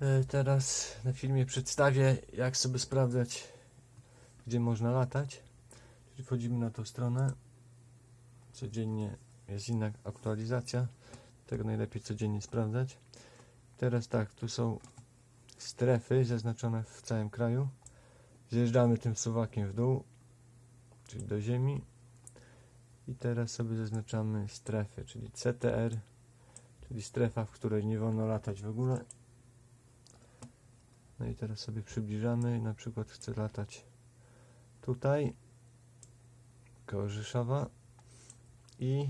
E, Teraz na filmie przedstawię, jak sobie sprawdzać, gdzie można latać. Czyli wchodzimy na tą stronę. Codziennie jest inna aktualizacja. Tego najlepiej codziennie sprawdzać. Teraz tak, tu są strefy zaznaczone w całym kraju. Zjeżdżamy tym suwakiem w dół, czyli do ziemi. I teraz sobie zaznaczamy strefy, czyli CTR, czyli strefa, w której nie wolno latać w ogóle. No i teraz sobie przybliżamy. Na przykład chcę latać tutaj, koło Rzeszowa. I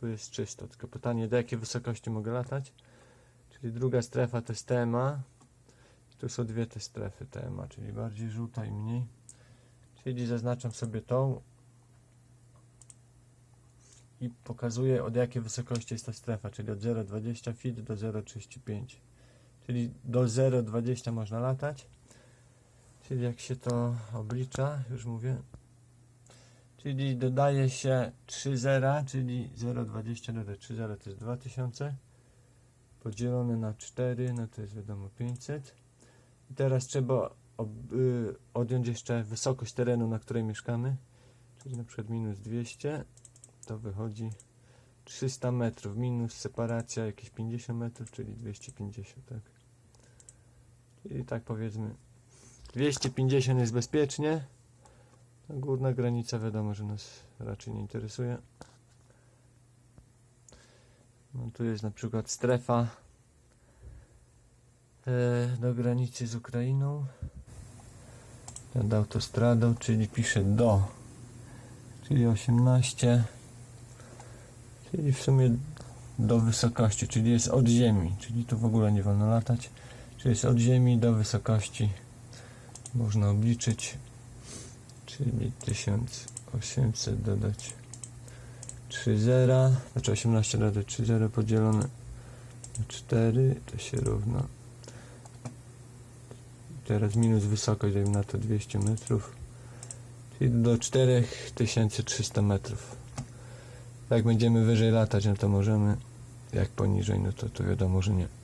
tu jest czysto. Tylko pytanie, do jakiej wysokości mogę latać? Czyli druga strefa to jest TMA. Tu są dwie te strefy TMA, czyli bardziej żółta i mniej. Czyli zaznaczam sobie tą i pokazuję od jakiej wysokości jest ta strefa, czyli od 0,20 feet do 0,35. Czyli do 0,20 można latać. Czyli jak się to oblicza, już mówię. Czyli dodaje się 3 zera, czyli 0,20 dodać 3 zera to jest 2000. Podzielone na 4, no to jest wiadomo 500. I teraz trzeba ob, y, odjąć jeszcze wysokość terenu, na której mieszkamy. Czyli na przykład minus 200, to wychodzi 300 metrów, minus separacja jakieś 50 metrów, czyli 250, tak. Czyli tak powiedzmy 250 jest bezpiecznie. Górna granica wiadomo, że nas raczej nie interesuje. No tu jest na przykład strefa e, do granicy z Ukrainą. Nad autostradą, czyli pisze do, czyli 18, czyli w sumie do wysokości, czyli jest od ziemi, czyli tu w ogóle nie wolno latać, czyli jest od ziemi do wysokości można obliczyć, czyli 1800 dodać 3 zera, znaczy 18 dodać 3 zera podzielone na 4 to się równa. Teraz minus wysokość dajmy na to 200 metrów czyli do 4300 metrów jak będziemy wyżej latać no to możemy jak poniżej no to, to wiadomo, że nie